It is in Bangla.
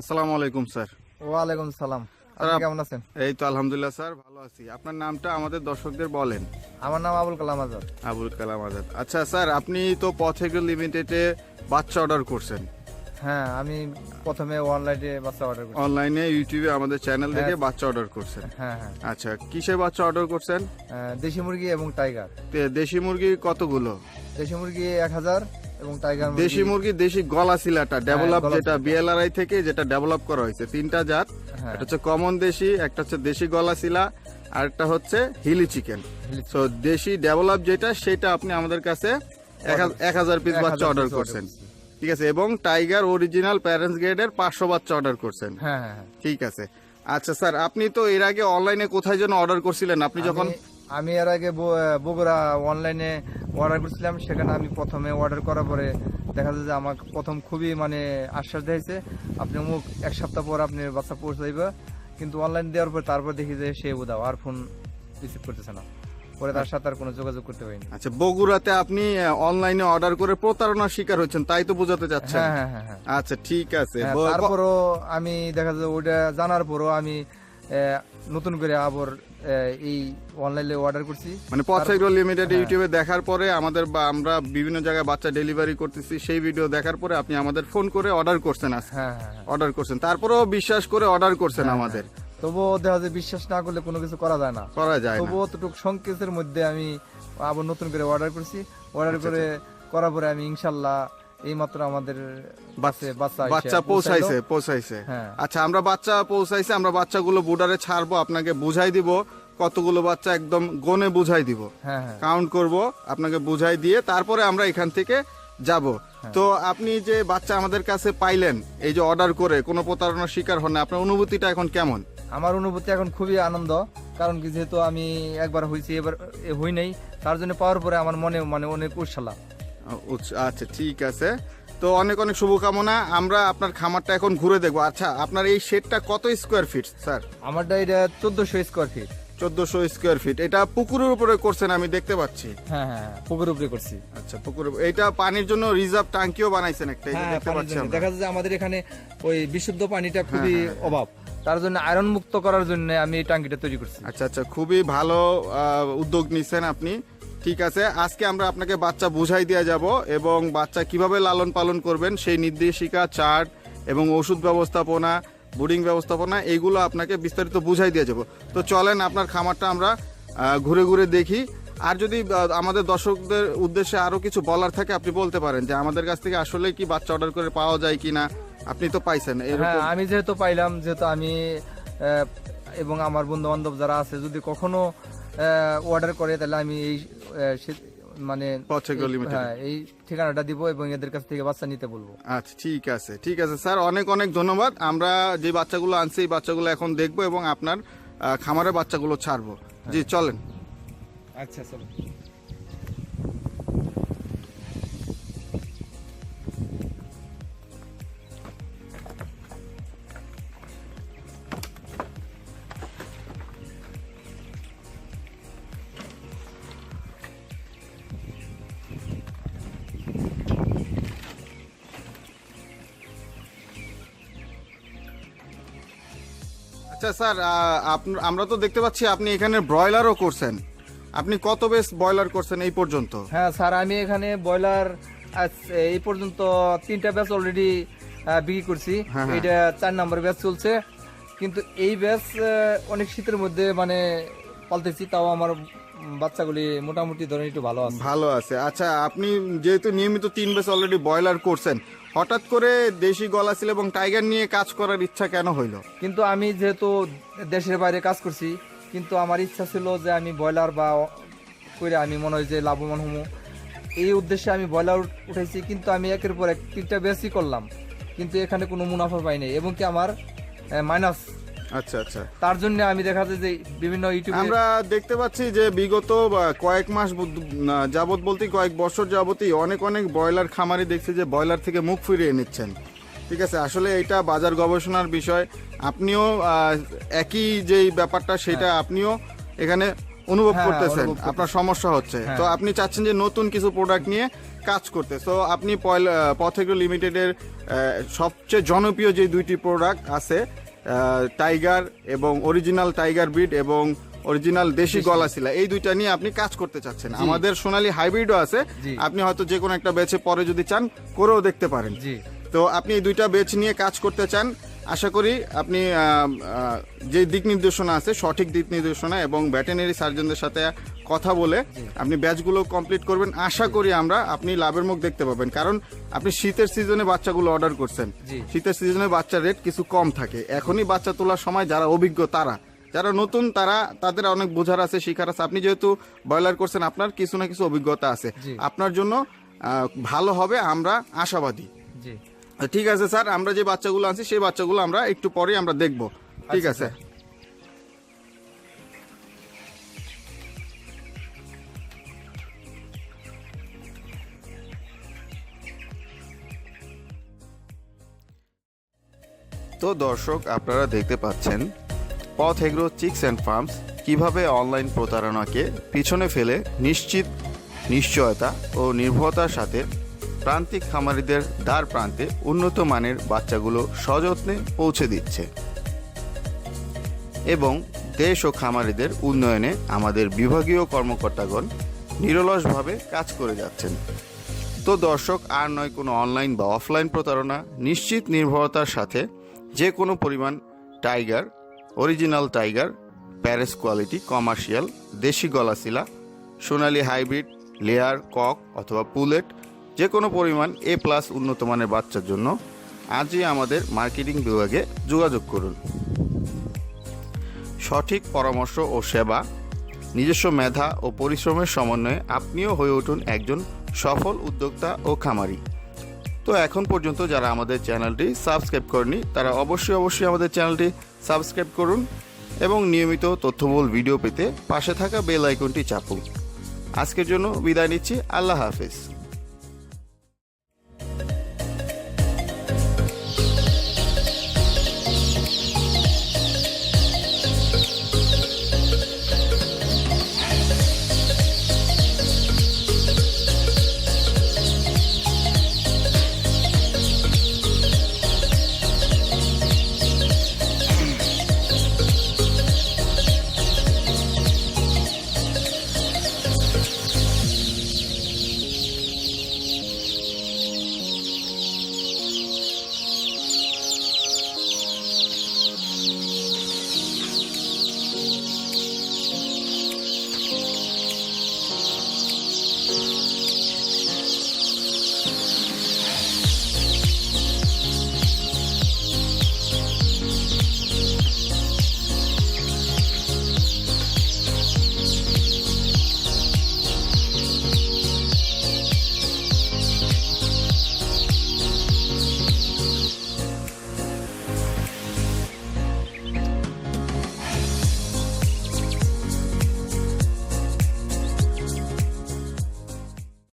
আসসালামু আলাইকুম স্যার। ওয়ালাইকুম সালাম। কেমন আছেন? এই তো আলহামদুলিল্লাহ স্যার ভালো আছি। আপনার নামটা আমাদের দর্শকদের বলেন। আমার নাম আবুল কালাম আজাদ। আবুল কালাম আজাদ। আচ্ছা স্যার আপনি তো পথেগ্র লিমিটেডে বাচ্চা অর্ডার করছেন। হ্যাঁ আমি প্রথমে অনলাইনে বাচ্চা অর্ডার করি অনলাইনে ইউটিউবে আমাদের চ্যানেল থেকে বাচ্চা অর্ডার করছেন। হ্যাঁ হ্যাঁ। আচ্ছা কিসের বাচ্চা অর্ডার করছেন? দেশি মুরগি এবং টাইগার। দেশি মুরগি কতগুলো? দেশি মুরগি এক হাজার এবং টাইগার দেশি মুরগি দেশি গলা সিলাটা ডেভেলপ যেটা বিএলআরআই থেকে যেটা ডেভেলপ করা হয়েছে তিনটা জাত। হ্যাঁ। একটা হচ্ছে কমন দেশি একটা হচ্ছে দেশি গলা সিলা আর একটা হচ্ছে হিলি চিকেন সো দেশি ডেভেলপ যেটা সেটা আপনি আমাদের কাছে এক হাজার- পিস বাচ্চা অর্ডার করছেন। ঠিক আছে এবং টাইগার অরিজিনাল প্যারেন্টস গ্রেডের পাঁচশো বাচ্চা অর্ডার করছেন। হ্যাঁ হ্যাঁ হ্যাঁ। ঠিক আছে। আচ্ছা স্যার আপনি তো এর আগে অনলাইনে কোথায় যেন অর্ডার করছিলেন? আপনি যখন আমি- এর আগে বগুড়া অনলাইনে অর্ডার করছিলাম সেখানে আমি প্রথমে অর্ডার করার পরে দেখা যায় যে আমার প্রথম খুবই মানে আশ্বাস দিয়েছে আপনি মুখ এক সপ্তাহ পর আপনি বাচ্চা পৌঁছে যাইবে। কিন্তু অনলাইন দেওয়ার পর তারপর দেখি যে সে উদাও আর ফোন রিসিভ করতেছে না। পরে তার সাথে আর কোনো যোগাযোগ করতে পারিনি। আচ্ছা বগুড়াতে আপনি অনলাইনে অর্ডার করে প্রতারণার শিকার হচ্ছেন তাই তো বোঝাতে চাচ্ছেন? হ্যাঁ হ্যাঁ হ্যাঁ হ্যাঁ। আচ্ছা ঠিক আছে হ্যাঁ, তারপরও আমি দেখা যায় ওটা জানার পরও আমি আহ, নতুন করে আবার এই অনলাইনে অর্ডার করছি। মানে পথসাইগ্রো লিমিটেড হ্যাঁ। ইউটিউবে দেখার পরে আমাদের বা আমরা বিভিন্ন জায়গায় বাচ্চা ডেলিভারি করতেছি সেই ভিডিও দেখার পরে আপনি আমাদের ফোন করে অর্ডার করছেন হ্যাঁ হ্যাঁ হ্যাঁ। অর্ডার করছেন। তারপরেও বিশ্বাস করে অর্ডার করছেন আমাদের। তবুও দেখা যায় বিশ্বাস না করলে কোনো কিছু করা যায় না। করা যায় তবুও অতটুক সংকেতের মধ্যে আমি আবার নতুন করে অর্ডার করছি। অর্ডার করে করার পরে আমি ইনশাল্লাহ এই মাত্র আমাদের বাসে বাচ্চা বাচ্চা পৌঁছাইছে পৌঁছাইছে। হ্যাঁ। আচ্ছা আমরা বাচ্চা পৌঁছাইছে আমরা বাচ্চাগুলো বুডারে ছাড়বো আপনাকে বুঝাই দিব কতগুলো বাচ্চা একদম গনে বুঝাই দিব। হ্যাঁ হ্যাঁ। কাউন্ট করব আপনাকে বুঝাই দিয়ে তারপরে আমরা এখান থেকে যাব। হ্যাঁ। তো আপনি যে বাচ্চা আমাদের কাছে পাইলেন এই যে অর্ডার করে কোনো প্রতারণার শিকার হন না আপনার অনুভূতিটা এখন কেমন? আমার অনুভূতি এখন খুবই আনন্দ কারণ কি যেহেতু আমি একবার হয়েছি এবার হই নাই তার জন্য পাওয়ার পরে আমার মনে মানে অনেক উৎসালা উৎস- আচ্ছা ঠিক আছে। তো অনেক অনেক শুভকামনা। আমরা আপনার খামারটা এখন ঘুরে দেখব। আচ্ছা আপনার এই শেডটা কত স্কোয়ার ফিট স্যার আমারটা এটা চোদ্দশো স্কোয়ার ফিট চোদ্দশো স্কোয়ার ফিট এটা পুকুরের উপরে করছেন আমি দেখতে পাচ্ছি। হ্যাঁ হ্যাঁ হ্যাঁ, পুকুর উপরে করছি। আচ্ছা পুকুরের এটা পানির জন্য রিজার্ভ ট্যাঙ্কিও বানাইছেন একটা হ্যাঁ, দেখতে পাচ্ছি দেখা যাচ্ছে আমাদের এখানে ওই বিশুদ্ধ পানিটা খুবই অভাব। তার জন্য আয়রন মুক্ত করার জন্য আমি এই টাঙ্কিটা তৈরি করছি। আচ্ছা আচ্ছা খুবই ভালো উদ্যোগ নিচ্ছেন আপনি। ঠিক আছে, আজকে আমরা আপনাকে বাচ্চা বুঝাই দেওয়া যাব এবং বাচ্চা কীভাবে লালন পালন করবেন সেই নির্দেশিকা, চার্ট এবং ওষুধ ব্যবস্থাপনা, বোর্ডিং ব্যবস্থাপনা, এইগুলো আপনাকে বিস্তারিত বুঝাই দিয়ে যাব। তো চলেন, আপনার খামারটা আমরা ঘুরে ঘুরে দেখি। আর যদি আমাদের দর্শকদের উদ্দেশ্যে আরও কিছু বলার থাকে, আপনি বলতে পারেন যে আমাদের কাছ থেকে আসলে কি বাচ্চা অর্ডার করে পাওয়া যায় কিনা আপনি তো পাইছেন হ্যাঁ আমি যেহেতু পাইলাম যেহেতু আমি এবং আমার বন্ধু বান্ধব যারা আছে যদি কখনো অর্ডার করে তাহলে আমি এই মানে হ্যাঁ এই ঠিকানাটা দিব এবং এদের কাছ থেকে বাচ্চা নিতে বলব। আচ্ছা ঠিক আছে ঠিক আছে। স্যার অনেক অনেক ধন্যবাদ। আমরা যে বাচ্চাগুলো আনছি এই বাচ্চাগুলো এখন দেখব এবং আপনার খামারের বাচ্চাগুলো ছাড়বো। জি চলেন। আচ্ছা চলো আচ্ছা স্যার আমরা তো দেখতে পাচ্ছি আপনি এখানে ব্রয়লারও করছেন। আপনি কত বেশ ব্রয়লার করছেন এই পর্যন্ত? হ্যাঁ স্যার আমি এখানে ব্রয়লার এই পর্যন্ত তিনটা ব্যাচ অলরেডি বিক্রি করছি। হ্যাঁ, হ্যাঁ। এটা চার নম্বর ব্যাচ চলছে। কিন্তু এই ব্যাচ অনেক শীতের মধ্যে মানে পালতেছি তাও আমার বাচ্চাগুলি মোটামুটি ধরেন একটু ভালো আছে। ভালো আছে। আচ্ছা আপনি যেহেতু নিয়মিত তিন বেশ অলরেডি ব্রয়লার করছেন হঠাৎ করে দেশি গলাছিল এবং টাইগার নিয়ে কাজ করার ইচ্ছা কেন হইল? কিন্তু আমি যেহেতু দেশের বাইরে কাজ করছি কিন্তু আমার ইচ্ছা ছিল যে আমি ব্রয়লার বা করে আমি মনে হয় যে লাভবান হব এই উদ্দেশ্যে আমি ব্রয়লার উঠেছি কিন্তু আমি একের পর এক তিনটা বেশি করলাম। কিন্তু এখানে কোনো মুনাফা পাইনি এবং কি আমার মাইনাস আচ্ছা আচ্ছা। তার জন্য আমি দেখা যায় যে বিভিন্ন ইউটিউবে আমরা দেখতে পাচ্ছি যে বিগত কয়েক মাস যাবত বলতে কয়েক বছর যাবতই অনেক অনেক ব্রয়লার খামারি দেখছি যে ব্রয়লার থেকে মুখ ফিরিয়ে নিচ্ছেন। ঠিক আছে আসলে এটা বাজার গবেষণার বিষয়। আপনিও একই যেই ব্যাপারটা সেটা আপনিও এখানে অনুভব হ্যাঁ, করতেছেন। আপনার সমস্যা হচ্ছে। হ্যাঁ। তো আপনি চাচ্ছেন যে নতুন কিছু প্রোডাক্ট নিয়ে কাজ করতে। তো আপনি পথেগ্রো লিমিটেডের সবচেয়ে জনপ্রিয় যে দুইটি প্রোডাক্ট আছে টাইগার এবং অরিজিনাল টাইগার বিড এবং অরিজিনাল দেশি গলা ছিল এই দুইটা নিয়ে আপনি কাজ করতে চাচ্ছেন। আমাদের সোনালী হাইব্রিডও আছে। আপনি হয়তো যে কোনো একটা বেছে পরে যদি চান করেও দেখতে পারেন। তো আপনি এই দুইটা বেচ নিয়ে কাজ করতে চান আশা করি আপনি যে দিক নির্দেশনা আছে সঠিক দিক নির্দেশনা এবং ভেটেনারি সার্জনদের সাথে কথা বলে আপনি ব্যাচগুলো কমপ্লিট করবেন। আশা করি আমরা আপনি লাভের মুখ দেখতে পাবেন। কারণ আপনি শীতের সিজনে বাচ্চাগুলো অর্ডার করছেন। শীতের সিজনে বাচ্চার রেট কিছু কম থাকে। এখনই বাচ্চা তোলার সময় যারা অভিজ্ঞ তারা। যারা নতুন তারা তাদের অনেক বোঝার আছে শিখার আছে। আপনি যেহেতু ব্রয়লার করছেন আপনার কিছু না কিছু অভিজ্ঞতা আছে। আপনার জন্য ভালো হবে আমরা আশাবাদী। জি। ঠিক আছে স্যার আমরা যে বাচ্চাগুলো আনছি সেই বাচ্চাগুলো আমরা একটু পরে আমরা দেখব। ঠিক আচ্ছা, আছে? তো দর্শক আপনারা দেখতে পাচ্ছেন পথ এগ্রো চিক্স অ্যান্ড ফার্মস কীভাবে অনলাইন প্রতারণাকে পিছনে ফেলে নিশ্চিত নিশ্চয়তা ও নির্ভরতার সাথে প্রান্তিক খামারিদের দ্বার প্রান্তে উন্নত মানের বাচ্চাগুলো সযত্নে পৌঁছে দিচ্ছে। এবং দেশ ও খামারিদের উন্নয়নে আমাদের বিভাগীয় কর্মকর্তাগণ নিরলসভাবে কাজ করে যাচ্ছেন। তো দর্শক, আর নয় কোনো অনলাইন বা অফলাইন প্রতারণা, নিশ্চিত নির্ভরতার সাথে যে কোনো পরিমাণ টাইগার, অরিজিনাল টাইগার, প্যারেস কোয়ালিটি, কমার্শিয়াল, দেশি গলাশিলা, সোনালী হাইব্রিড, লেয়ার, কক অথবা পুলেট যে কোনো পরিমাণ এ প্লাস উন্নত মানের বাচ্চার জন্য আজই আমাদের মার্কেটিং বিভাগে যোগাযোগ করুন। সঠিক পরামর্শ ও সেবা, নিজস্ব মেধা ও পরিশ্রমের সমন্বয়ে আপনিও হয়ে উঠুন একজন সফল উদ্যোক্তা ও খামারি। তো এখন পর্যন্ত যারা আমাদের চ্যানেলটি সাবস্ক্রাইব করেনি তারা অবশ্যই অবশ্যই আমাদের চ্যানেলটি সাবস্ক্রাইব করুন এবং নিয়মিত তথ্যবহুল ভিডিও পেতে পাশে থাকা বেল আইকনটি চাপুন। আজকের জন্য বিদায় নিচ্ছি, আল্লাহ হাফেজ।